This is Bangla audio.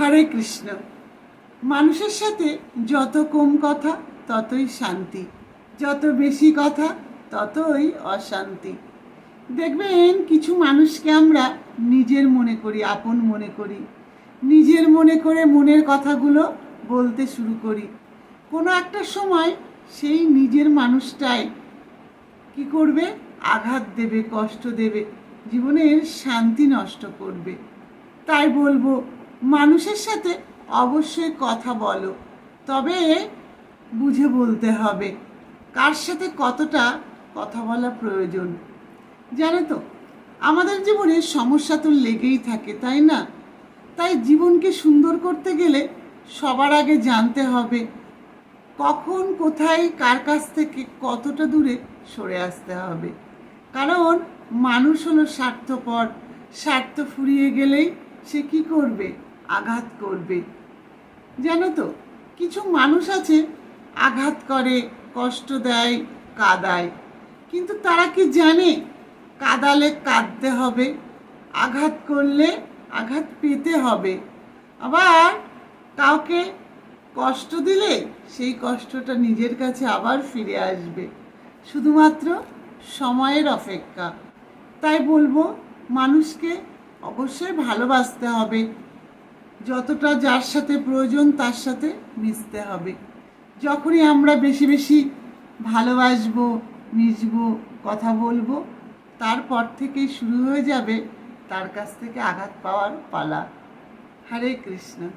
হরে কৃষ্ণ। মানুষের সাথে যত কম কথা, ততই শান্তি। যত বেশি কথা, ততই অশান্তি। দেখবেন, কিছু মানুষকে আমরা নিজের মনে করি, আপন মনে করি। নিজের মনে করে মনের কথাগুলো বলতে শুরু করি। কোনো একটা সময় সেই নিজের মানুষটাই কি করবে? আঘাত দেবে, কষ্ট দেবে। জীবনের শান্তি নষ্ট করবে। তাই বলব মানুষের সাথে অবশ্যই কথা বলো, তবে বুঝে বলতে হবে কার সাথে কতটা কথা বলা প্রয়োজন। জানো তো, আমাদের জীবনে সমস্যা তো লেগেই থাকে, তাই না? তাই জীবনকে সুন্দর করতে গেলে সবার আগে জানতে হবে কখন, কোথায়, কার কাছ থেকে কতটা দূরে সরে আসতে হবে। কারণ মানুষ হলো স্বার্থপর, স্বার্থ ফুরিয়ে গেলেই সে কি করবে? আঘাত করবে। জানো তো, কিছু মানুষ আছে, আঘাত করে, কষ্ট দেয়, কাদায়। কিন্তু তারা কি জানে, কাদালে কাঁদতে হবে, আঘাত করলে আঘাত পেতে হবে। আবার কাউকে কষ্ট দিলে, সেই কষ্টটা নিজের কাছে আবার ফিরে আসবে। শুধুমাত্র সময়ের অপেক্ষা। তাই বলব, মানুষকে অবশ্যই ভালোবাসতে হবে। যতটা যার সাথে প্রয়োজন, তার সাথে মিশতে হবে। যখনই আমরা বেশি বেশি ভালোবাসব, মিশব, কথা বলব, তারপর থেকেই শুরু হয়ে যাবে তার কাছ থেকে আঘাত পাওয়ার পালা। হরে কৃষ্ণ।